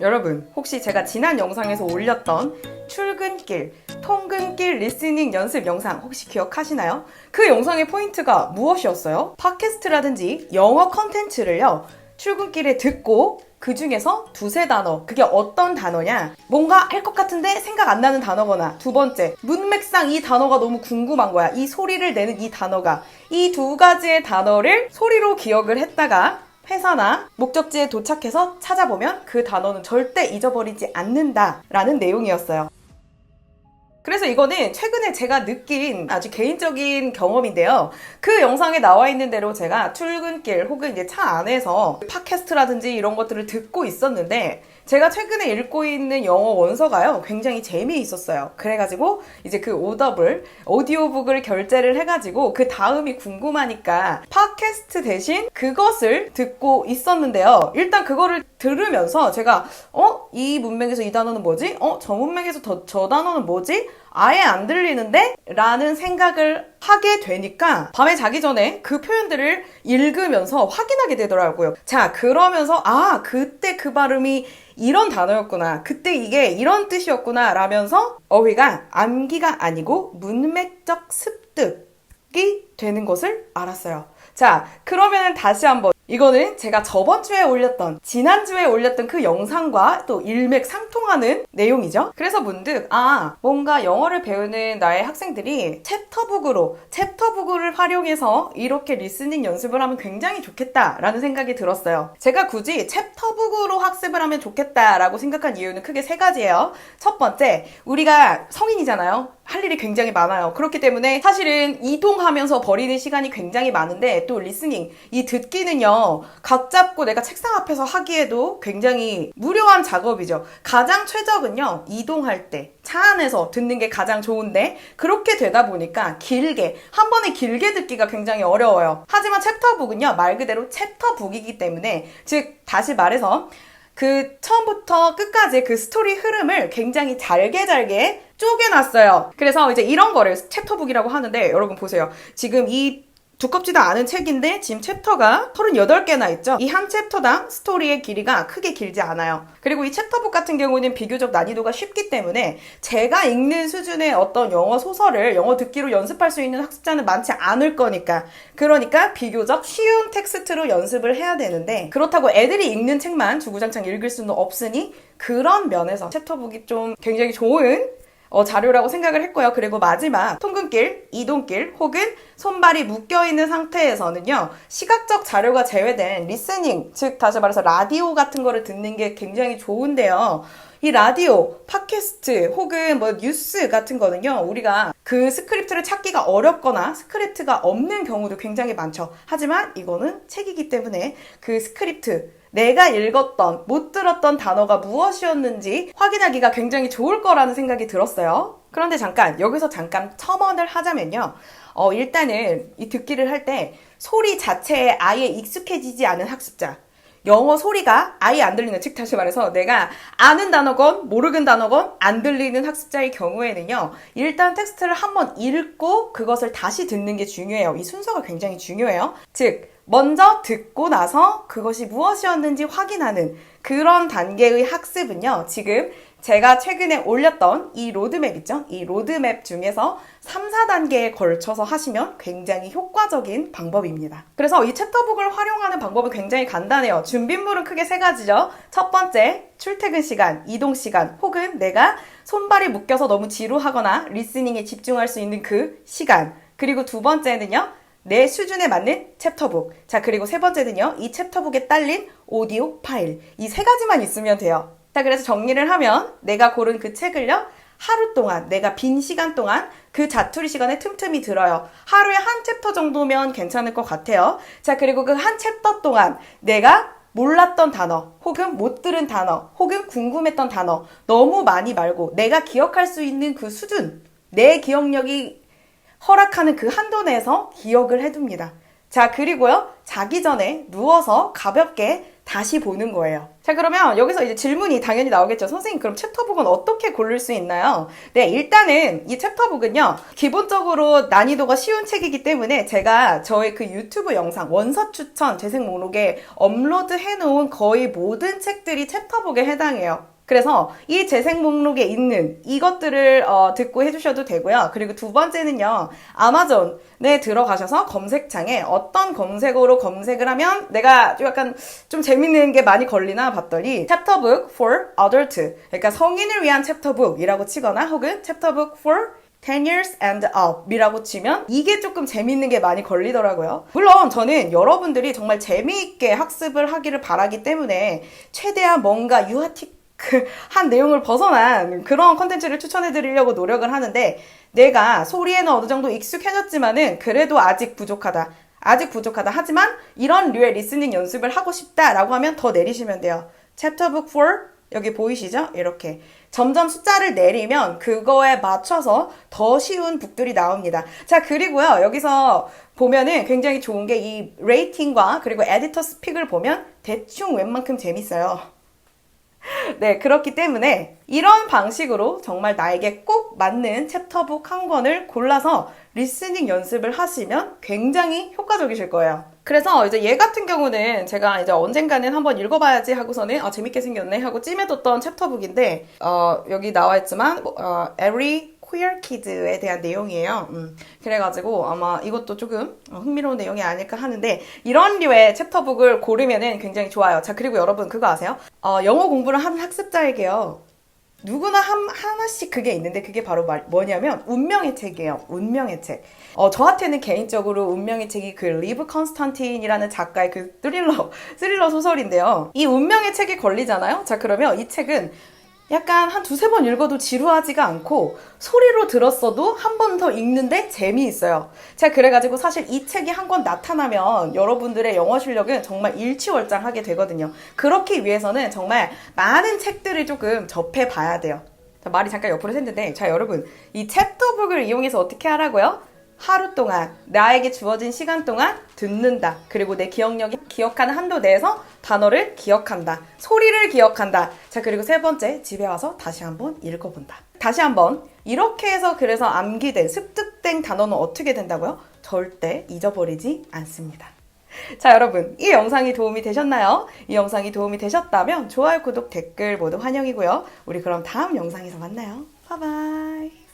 여러분, 혹시 제가 지난 영상에서 올렸던 출근길, 통근길 리스닝 연습 영상 혹시 기억하시나요? 그 영상의 포인트가 무엇이었어요? 팟캐스트라든지 영어 컨텐츠를요, 출근길에 듣고 그 중에서 두세 단어. 그게 어떤 단어냐? 뭔가 할 것 같은데 생각 안 나는 단어거나 두 번째, 문맥상 이 단어가 너무 궁금한 거야. 이 소리를 내는 이 단어가. 이 두 가지의 단어를 소리로 기억을 했다가 회사나 목적지에 도착해서 찾아보면 그 단어는 절대 잊어버리지 않는다라는 내용이었어요. 그래서 이거는 최근에 제가 느낀 아주 개인적인 경험인데요. 그 영상에 나와 있는 대로 제가 출근길 혹은 이제 차 안에서 팟캐스트라든지 이런 것들을 듣고 있었는데 제가 최근에 읽고 있는 영어 원서가요. 굉장히 재미있었어요. 그래가지고 이제 그 오더블, 오디오북을 결제를 해가지고 그 다음이 궁금하니까 팟캐스트 대신 그것을 듣고 있었는데요. 일단 그거를 들으면서 제가 어? 이 문맥에서 이 단어는 뭐지? 어? 저 문맥에서 더, 저 단어는 뭐지? 아예 안 들리는데? 라는 생각을 하게 되니까 밤에 자기 전에 그 표현들을 읽으면서 확인하게 되더라고요. 자, 그러면서 아, 그때 그 발음이 이런 단어였구나. 그때 이게 이런 뜻이었구나. 라면서 어휘가 암기가 아니고 문맥적 습득이 되는 것을 알았어요. 자, 그러면 다시 한번 이거는 제가 저번 주에 올렸던, 지난주에 올렸던 그 영상과 또 일맥상통하는 내용이죠. 그래서 문득, 아, 뭔가 영어를 배우는 나의 학생들이 챕터북으로, 챕터북을 활용해서 이렇게 리스닝 연습을 하면 굉장히 좋겠다라는 생각이 들었어요. 제가 굳이 챕터북으로 학습을 하면 좋겠다라고 생각한 이유는 크게 세 가지예요. 첫 번째, 우리가 성인이잖아요. 할 일이 굉장히 많아요. 그렇기 때문에 사실은 이동하면서 버리는 시간이 굉장히 많은데 또 리스닝, 이 듣기는요, 각 잡고 내가 책상 앞에서 하기에도 굉장히 무료한 작업이죠. 가장 최적은요, 이동할 때, 차 안에서 듣는 게 가장 좋은데, 그렇게 되다 보니까 길게, 한 번에 길게 듣기가 굉장히 어려워요. 하지만 챕터북은요, 말 그대로 챕터북이기 때문에, 즉, 다시 말해서, 그 처음부터 끝까지 그 스토리 흐름을 굉장히 잘게 잘게 쪼개놨어요. 그래서 이제 이런 거를 챕터북이라고 하는데 여러분 보세요. 지금 이 두껍지도 않은 책인데 지금 챕터가 38개나 있죠. 이 한 챕터당 스토리의 길이가 크게 길지 않아요. 그리고 이 챕터북 같은 경우는 비교적 난이도가 쉽기 때문에 제가 읽는 수준의 어떤 영어 소설을 영어 듣기로 연습할 수 있는 학습자는 많지 않을 거니까. 그러니까 비교적 쉬운 텍스트로 연습을 해야 되는데 그렇다고 애들이 읽는 책만 주구장창 읽을 수는 없으니 그런 면에서 챕터북이 좀 굉장히 좋은 어, 자료라고 생각을 했고요. 그리고 마지막 통근길, 이동길 혹은 손발이 묶여 있는 상태에서는요. 시각적 자료가 제외된 리스닝, 즉 다시 말해서 라디오 같은 거를 듣는 게 굉장히 좋은데요. 이 라디오, 팟캐스트 혹은 뭐 뉴스 같은 거는요. 우리가 그 스크립트를 찾기가 어렵거나 스크립트가 없는 경우도 굉장히 많죠. 하지만 이거는 책이기 때문에 그 스크립트 내가 읽었던, 못 들었던 단어가 무엇이었는지 확인하기가 굉장히 좋을 거라는 생각이 들었어요. 그런데 잠깐, 여기서 잠깐 첨언을 하자면요. 어, 일단은 이 듣기를 할 때 소리 자체에 아예 익숙해지지 않은 학습자. 영어 소리가 아예 안 들리는, 즉 다시 말해서 내가 아는 단어건 모르는 단어건 안 들리는 학습자의 경우에는요. 일단 텍스트를 한번 읽고 그것을 다시 듣는 게 중요해요. 이 순서가 굉장히 중요해요. 즉, 먼저 듣고 나서 그것이 무엇이었는지 확인하는 그런 단계의 학습은요, 지금 제가 최근에 올렸던 이 로드맵 있죠? 이 로드맵 중에서 3, 4단계에 걸쳐서 하시면 굉장히 효과적인 방법입니다. 그래서 이 챕터북을 활용하는 방법은 굉장히 간단해요. 준비물은 크게 세 가지죠. 첫 번째, 출퇴근 시간, 이동 시간, 혹은 내가 손발이 묶여서 너무 지루하거나 리스닝에 집중할 수 있는 그 시간. 그리고 두 번째는요, 내 수준에 맞는 챕터북. 자, 그리고 세 번째는요, 이 챕터북에 딸린 오디오 파일. 이 세 가지만 있으면 돼요. 자, 그래서 정리를 하면 내가 고른 그 책을요, 하루 동안, 내가 빈 시간 동안 그 자투리 시간에 틈틈이 들어요. 하루에 한 챕터 정도면 괜찮을 것 같아요. 자, 그리고 그 한 챕터 동안 내가 몰랐던 단어, 혹은 못 들은 단어, 혹은 궁금했던 단어, 너무 많이 말고 내가 기억할 수 있는 그 수준, 내 기억력이 허락하는 그 한도 내에서 기억을 해둡니다. 자, 그리고요, 자기 전에 누워서 가볍게 다시 보는 거예요. 자, 그러면 여기서 이제 질문이 당연히 나오겠죠. 선생님, 그럼 챕터북은 어떻게 고를 수 있나요? 네, 일단은 이 챕터북은요, 기본적으로 난이도가 쉬운 책이기 때문에 제가 저의 그 유튜브 영상, 원서 추천, 재생 목록에 업로드 해놓은 거의 모든 책들이 챕터북에 해당해요. 그래서 이 재생 목록에 있는 이것들을 어, 듣고 해주셔도 되고요. 그리고 두 번째는요, 아마존에 들어가셔서 검색창에 어떤 검색어로 검색을 하면 내가 좀 약간 좀 재밌는 게 많이 걸리나 봤더니 챕터북 for adult, 그러니까 성인을 위한 챕터북이라고 치거나 혹은 챕터북 for 10 years and up 이라고 치면 이게 조금 재밌는 게 많이 걸리더라고요. 물론 저는 여러분들이 정말 재미있게 학습을 하기를 바라기 때문에 최대한 뭔가 유아틱 그 한 내용을 벗어난 그런 컨텐츠를 추천해 드리려고 노력을 하는데 내가 소리에는 어느 정도 익숙해졌지만은 그래도 아직 부족하다. 아직 부족하다. 하지만 이런 류의 리스닝 연습을 하고 싶다라고 하면 더 내리시면 돼요. 챕터북 4 여기 보이시죠? 이렇게 점점 숫자를 내리면 그거에 맞춰서 더 쉬운 북들이 나옵니다. 자, 그리고요. 여기서 보면은 굉장히 좋은 게 이 레이팅과 그리고 에디터 스픽을 보면 대충 웬만큼 재밌어요. 네, 그렇기 때문에 이런 방식으로 정말 나에게 꼭 맞는 챕터북 한 권을 골라서 리스닝 연습을 하시면 굉장히 효과적이실 거예요. 그래서 이제 얘 같은 경우는 제가 이제 언젠가는 한번 읽어봐야지 하고서는 아 재밌게 생겼네 하고 찜해뒀던 챕터북인데 어 여기 나와 있지만 어 every queer kid에 대한 내용이에요. 음, 그래가지고 아마 이것도 조금 어, 흥미로운 내용이 아닐까 하는데 이런 류의 챕터북을 고르면은 굉장히 좋아요. 자 그리고 여러분 그거 아세요? 어, 영어 공부를 하는 학습자에게요. 누구나 한, 하나씩 그게 있는데 그게 바로 말, 뭐냐면 운명의 책이에요. 운명의 책. 어, 저한테는 개인적으로 운명의 책이 그 리브 컨스탄틴이라는 작가의 그 스릴러, 스릴러 소설인데요. 이 운명의 책이 걸리잖아요? 자, 그러면 이 책은 약간 한 두세 번 읽어도 지루하지가 않고 소리로 들었어도 한 번 더 읽는데 재미있어요. 제가 그래가지고 사실 이 책이 한 권 나타나면 여러분들의 영어 실력은 정말 일치월장하게 되거든요. 그렇기 위해서는 정말 많은 책들을 조금 접해봐야 돼요. 자, 말이 잠깐 옆으로 샜는데 자 여러분 이 챕터북을 이용해서 어떻게 하라고요? 하루 동안 나에게 주어진 시간 동안 듣는다. 그리고 내 기억력이 기억하는 한도 내에서 단어를 기억한다. 소리를 기억한다. 자, 그리고 세 번째, 집에 와서 다시 한번 읽어본다. 다시 한번. 이렇게 해서 그래서 암기된, 습득된 단어는 어떻게 된다고요? 절대 잊어버리지 않습니다. 자, 여러분. 이 영상이 도움이 되셨나요? 이 영상이 도움이 되셨다면 좋아요, 구독, 댓글 모두 환영이고요. 우리 그럼 다음 영상에서 만나요. 바이바이.